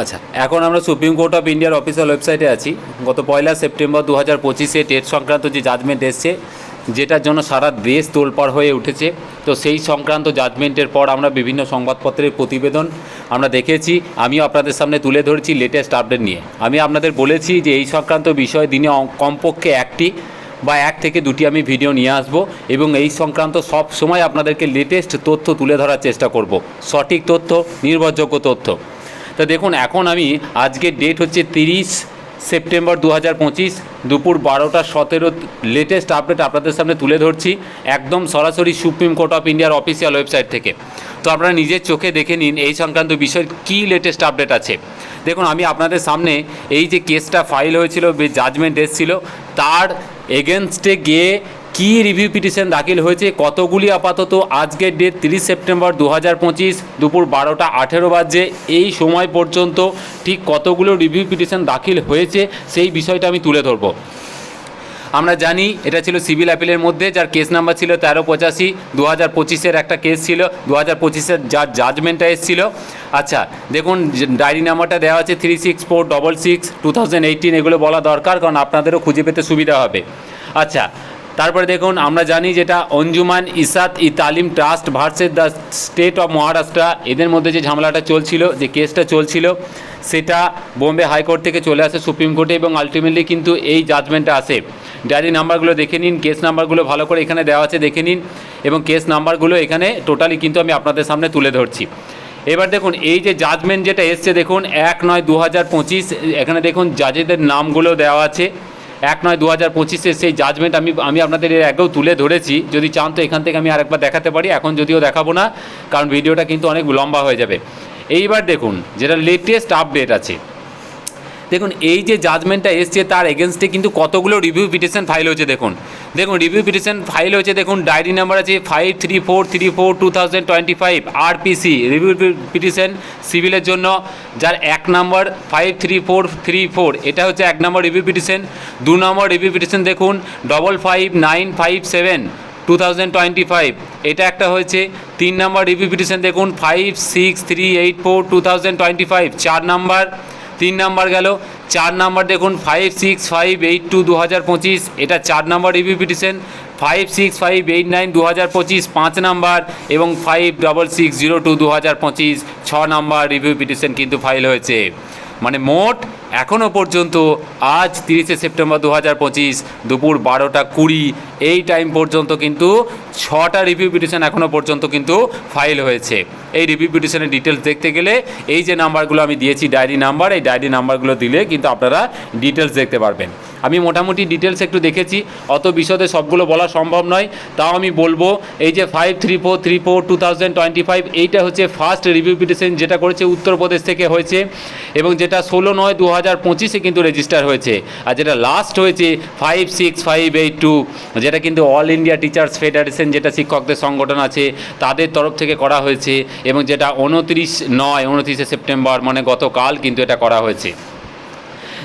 আচ্ছা এখন আমরা সুপ্রিম কোর্ট অফ ইন্ডিয়ার অফিসিয়াল ওয়েবসাইটে আছি। গত পয়লা সেপ্টেম্বর দু হাজার পঁচিশে টেট সংক্রান্ত যে জাজমেন্ট এসছে, যেটার জন্য সারা দেশ তোলপাড় হয়ে উঠেছে। তো সেই সংক্রান্ত জাজমেন্টের পর আমরা বিভিন্ন সংবাদপত্রের প্রতিবেদন আমরা দেখেছি। আমিও আপনাদের সামনে তুলে ধরেছি লেটেস্ট আপডেট নিয়ে। আমি আপনাদের বলেছি যে এই সংক্রান্ত বিষয়ে দিনে কমপক্ষে একটি বা এক থেকে দুটি আমি ভিডিও নিয়ে আসব এবং এই সংক্রান্ত সব সময় আপনাদেরকে লেটেস্ট তথ্য তুলে ধরার চেষ্টা করব। সঠিক তথ্য, নির্ভরযোগ্য তথ্য। তো দেখুন, এখন আমি আজকের ডেট হচ্ছে তিরিশ সেপ্টেম্বর দু হাজার পঁচিশ, দুপুর বারোটা সতেরো লেটেস্ট আপডেট আপনাদের সামনে তুলে ধরছি, একদম সরাসরি সুপ্রিম কোর্ট অফ ইন্ডিয়ার অফিসিয়াল ওয়েবসাইট থেকে। তো আপনারা নিজের চোখে দেখে নিন এই সংক্রান্ত বিষয়ের কী লেটেস্ট আপডেট আছে। দেখুন, আমি আপনাদের সামনে এই যে কেসটা ফাইল হয়েছিল জাজমেন্ট এসেছিল, তার এগেনস্টে গিয়ে কি রিভিউ পিটিশন দাখিল হয়েছে, কতগুলি আপাতত? আজকের ডেট তিরিশ সেপ্টেম্বর দু হাজার পঁচিশ, দুপুর বারোটা আঠেরো বাজে এই সময় পর্যন্ত ঠিক কতগুলো রিভিউ পিটিশন দাখিল হয়েছে, সেই বিষয়টা আমি তুলে ধরবো। আমরা জানি, এটা ছিল সিভিল অ্যাপিলের মধ্যে, যার কেস নাম্বার ছিল তেরো পঁচাশি দু হাজার পঁচিশের একটা কেস ছিল দু হাজার পঁচিশের যার জাজমেন্টটা এসেছিল। আচ্ছা দেখুন ডায়েরি নাম্বারটা দেওয়া আছে three six four double six two thousand eighteen এগুলো বলা দরকার, কারণ আপনাদেরও খুঁজে পেতে সুবিধা হবে। আচ্ছা তারপরে দেখুন, আমরা জানি যেটা Anjuman, Ishaat e Taleem trust versus the state of Maharashtra. এদের মধ্যে যে ঝামেলাটা চলছিল, যে কেসটা চলছিল, সেটা বোম্বে হাইকোর্ট থেকে চলে আসে সুপ্রিম কোর্টে এবং আলটিমেটলি কিন্তু এই জাজমেন্টটা আসে। ডায়েরি নাম্বারগুলো দেখে নিন, কেস নাম্বারগুলো ভালো করে এখানে দেওয়া আছে, দেখে নিন, এবং কেস নাম্বারগুলো এখানে টোটালি কিন্তু আমি আপনাদের সামনে তুলে ধরছি। এবার দেখুন, এই যে জাজমেন্ট যেটা এসছে, দেখুন, এক নয় দু হাজার পঁচিশ, এখানে দেখুন জাজেদের নামগুলো দেওয়া আছে। এক নয় দু হাজার পঁচিশের সেই জাজমেন্ট আমি আমি আপনাদের এর আগেও তুলে ধরেছি। যদি চান তো এখান থেকে আমি আরেকবার দেখাতে পারি, এখন যদিও দেখাবো না, কারণ ভিডিওটা কিন্তু অনেক লম্বা হয়ে যাবে। এইবার দেখুন, যেটা লেটেস্ট আপডেট আছে দেখুন, এই যে জাজমেন্টটা এসছে তার এগেনস্টে কিন্তু কতগুলো রিভিউ পিটিশন ফাইল হয়েছে দেখুন। দেখুন রিভিউ পিটিশন ফাইল হয়েছে, দেখুন ডায়েরি নাম্বার আছে five three four three four two thousand twenty five RPC review petition সিভিলের জন্য, যার এক নম্বর five three four three four এটা হচ্ছে এক নম্বর রিভিউ পিটিশন দু নম্বর রিভিউ পিটিশন দেখুন double five nine five seven two thousand twenty five এটা একটা হয়েছে। তিন নম্বর রিভিউ পিটিশন দেখুন five six three eight four two thousand twenty five চার নাম্বার তিন নাম্বার গেল, চার নাম্বার দেখুন five six five eight two দু হাজার পঁচিশ, এটা চার number review petition five six five eight nine দু হাজার পঁচিশ, পাঁচ নাম্বার এবং five double six zero two দু হাজার পঁচিশ, ছ নাম্বার রিভিউ পিটিশন কিন্তু ফাইল হয়েছে। মানে মোট এখনও পর্যন্ত আজ তিরিশে সেপ্টেম্বর দু হাজার পঁচিশ, দুপুর বারোটা কুড়ি, এই টাইম পর্যন্ত কিন্তু ছটা রিভিউ পিটিশন এখনও পর্যন্ত কিন্তু ফাইল হয়েছে। এই রিভিউ পিটিশনের ডিটেলস দেখতে গেলে এই যে নাম্বারগুলো আমি দিয়েছি ডায়েরি নাম্বার এই ডায়েরি নাম্বারগুলো দিলে কিন্তু আপনারা ডিটেলস দেখতে পারবেন। আমি মোটামুটি ডিটেলস একটু দেখেছি, অত বিশদে সবগুলো বলা সম্ভব নয়, তাও আমি বলব, এই যে five three four three four two thousand twenty five এইটা হচ্ছে ফার্স্ট রিভিউ পিটিশন যেটা করেছে উত্তরপ্রদেশ থেকে হয়েছে এবং যেটা ষোলো নয় দু হাজার পঁচিশে কিন্তু রেজিস্টার হয়েছে। আর যেটা লাস্ট হয়েছে five six five eight two যেটা কিন্তু অল ইন্ডিয়া টিচার্স ফেডারেশন যেটা শিক্ষকদের সংগঠন আছে, তাদের তরফ থেকে করা হয়েছে এবং যেটা উনত্রিশ নয়, উনত্রিশে সেপ্টেম্বর মানে গতকাল কিন্তু এটা করা হয়েছে।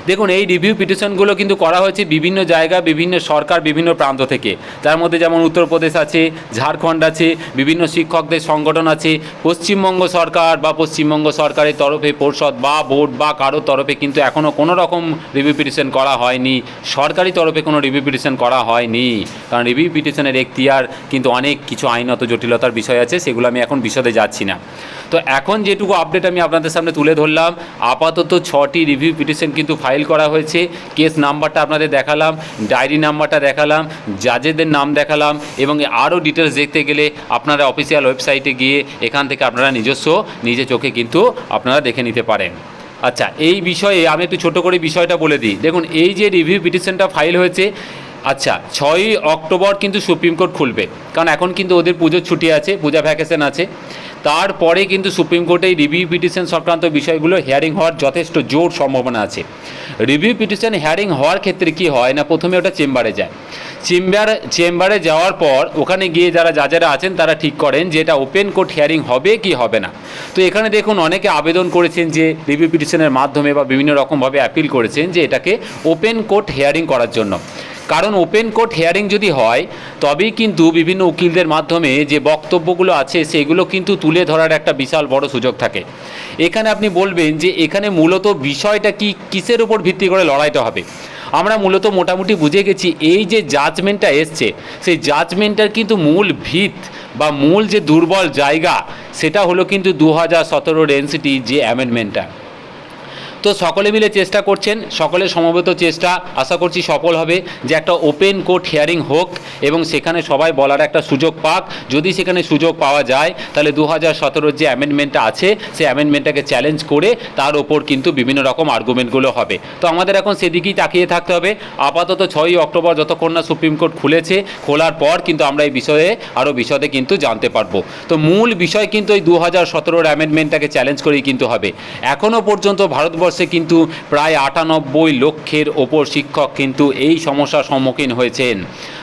দেখুন, এই রিভিউ পিটিশনগুলো কিন্তু করা হয়েছে বিভিন্ন জায়গা, বিভিন্ন সরকার, বিভিন্ন প্রান্ত থেকে। তার মধ্যে যেমন উত্তরপ্রদেশ আছে, ঝাড়খণ্ড আছে, বিভিন্ন শিক্ষকদের সংগঠন আছে, পশ্চিমবঙ্গ সরকার বা পশ্চিমবঙ্গ সরকারের তরফে পরিষদ বা বোর্ড বা কারোর তরফে কিন্তু এখনও কোনো রকম রিভিউ পিটিশন করা হয়নি। সরকারি তরফে কোনো রিভিউ পিটিশন করা হয়নি। কারণ রিভিউ পিটিশনের এখতিয়ার কিন্তু অনেক কিছু আইনত জটিলতার বিষয় আছে, সেগুলো আমি এখন বিশদে যাচ্ছি না। তো এখন যেটুকু আপডেট আমি আপনাদের সামনে তুলে ধরলাম, আপাতত ছটি রিভিউ পিটিশন কিন্তু ফাইল করা হয়েছে। কেস নাম্বারটা আপনাদের দেখালাম ডায়েরি নাম্বারটা দেখালাম জাজেদের নাম দেখালাম এবং আরও ডিটেলস দেখতে গেলে আপনারা অফিসিয়াল ওয়েবসাইটে গিয়ে এখান থেকে আপনারা নিজস্ব নিজে চোখে কিন্তু আপনারা দেখে নিতে পারেন। আচ্ছা এই বিষয়ে আমি একটু ছোটো করে বিষয়টা বলে দিই। দেখুন, এই যে রিভিউ পিটিশনটা ফাইল হয়েছে আচ্ছা ছয়ই অক্টোবর কিন্তু সুপ্রিম কোর্ট খুলবে। কারণ এখন কিন্তু ওদের পুজোর ছুটি আছে, পূজা ভ্যাকেশন আছে। তারপরে কিন্তু সুপ্রিম কোর্টে রিভিউ পিটিশন সংক্রান্ত বিষয়গুলো হিয়ারিং হওয়ার যথেষ্ট জোর সম্ভাবনা আছে। রিভিউ পিটিশন হিয়ারিং হওয়ার ক্ষেত্রে কি হয় না? প্রথমে ওটা চেম্বারে যায়। চেম্বার চেম্বারে যাওয়ার পর ওখানে গিয়ে যারা যা যারা আছেন তারা ঠিক করেন যে এটা ওপেন কোর্ট হিয়ারিং হবে কি হবে না। তো এখানে দেখুন অনেকে আবেদন করেছেন যে রিভিউ পিটিশনের মাধ্যমে বা বিভিন্ন রকমভাবে অ্যাপিল করেছেন যে এটাকে ওপেন কোর্ট হিয়ারিং করার জন্য। কারণ ওপেন কোর্ট হেয়ারিং যদি হয়, তবেই কিন্তু বিভিন্ন উকিলদের মাধ্যমে যে বক্তব্যগুলো আছে, সেগুলো কিন্তু তুলে ধরার একটা বিশাল বড় সুযোগ থাকে। এখানে আপনি বলবেন যে এখানে মূলত বিষয়টা কি, কিসের উপর ভিত্তি করে লড়াইটা হবে? আমরা মূলত মোটামুটি বুঝে গেছি, এই যে জাজমেন্টটা এসছে, সেই জাজমেন্টটার কিন্তু মূল ভিত বা মূল যে দুর্বল জায়গা, সেটা হলো কিন্তু দু হাজার সতেরোর এনসিটি যে অ্যামেন্ডমেন্টটা তো সকলে মিলে চেষ্টা করছেন সকলের সমবেত চেষ্টা আশা করছি সফল হবে, যে একটা ওপেন কোর্ট হিয়ারিং হোক এবং সেখানে সবাই বলার একটা সুযোগ পাক। যদি সেখানে সুযোগ পাওয়া যায়, তাহলে দু হাজার সতেরোর যে অ্যামেন্ডমেন্টটা আছে সেই অ্যামেন্ডমেন্টটাকে চ্যালেঞ্জ করে তার ওপর কিন্তু বিভিন্ন রকম আর্গুমেন্টগুলো হবে। তো আমাদের এখন সেদিকেই তাকিয়ে থাকতে হবে। আপাতত ছয়ই অক্টোবর যতক্ষণ না সুপ্রিম কোর্ট খুলেছে, খোলার পর কিন্তু আমরা এই বিষয়ে আরও বিশদে কিন্তু জানতে পারব। তো মূল বিষয় কিন্তু এই দু হাজার সতেরোর অ্যামেন্ডমেন্টটাকে চ্যালেঞ্জ করেই কিন্তু হবে। এখনও পর্যন্ত ভারতবর্ষে কিন্তু প্রায় আটানব্বই লক্ষের ওপর শিক্ষক কিন্তু এই সমস্যার সম্মুখীন হয়েছেন।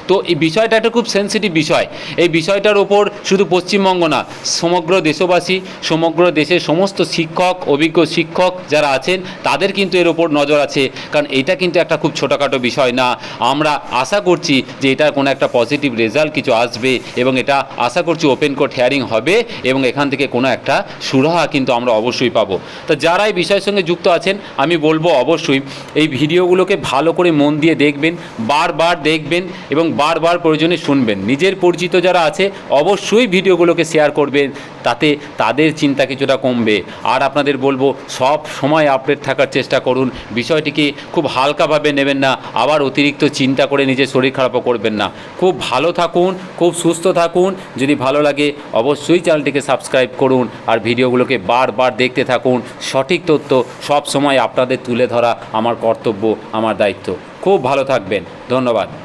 তো এই বিষয়টা একটা খুব সেন্সিটিভ বিষয়। এই বিষয়টার ওপর শুধু পশ্চিমবঙ্গ না, সমগ্র দেশবাসী, সমগ্র দেশের সমস্ত শিক্ষক, অভিজ্ঞ শিক্ষক যারা আছেন, তাদের কিন্তু এর ওপর নজর আছে। কারণ এটা কিন্তু একটা খুব ছোটোখাটো বিষয় না। আমরা আশা করছি যে এটার কোনো একটা পজিটিভ রেজাল্ট কিছু আসবে এবং এটা আশা করছি ওপেন কোর্ট হেয়ারিং হবে এবং এখান থেকে কোনো একটা সুরাহা কিন্তু আমরা অবশ্যই পাবো। তো যারা এই বিষয়ের সঙ্গে যুক্ত আছেন, আমি বলব অবশ্যই এই ভিডিওগুলোকে ভালো করে মন দিয়ে দেখবেন, বারবার দেখবেন এবং বারবার প্রয়োজনে শুনবেন। নিজের পরিচিত যারা আছে, অবশ্যই ভিডিওগুলোকে শেয়ার করবেন, তাতে তাদের চিন্তা কিছুটা কমবে। আর আপনাদের বলব, সব সময় আপডেট থাকার চেষ্টা করুন। বিষয়টিকে খুব হালকাভাবে নেবেন না, আবার অতিরিক্ত চিন্তা করে নিজের শরীর খারাপও করবেন না। খুব ভালো থাকুন, খুব সুস্থ থাকুন। যদি ভালো লাগে, অবশ্যই চ্যানেলটিকে সাবস্ক্রাইব করুন আর ভিডিওগুলোকে বারবার দেখতে থাকুন। সঠিক তথ্য সব সময় আপনাদের তুলে ধরা আমার কর্তব্য, আমার দায়িত্ব। খুব ভালো থাকবেন। ধন্যবাদ।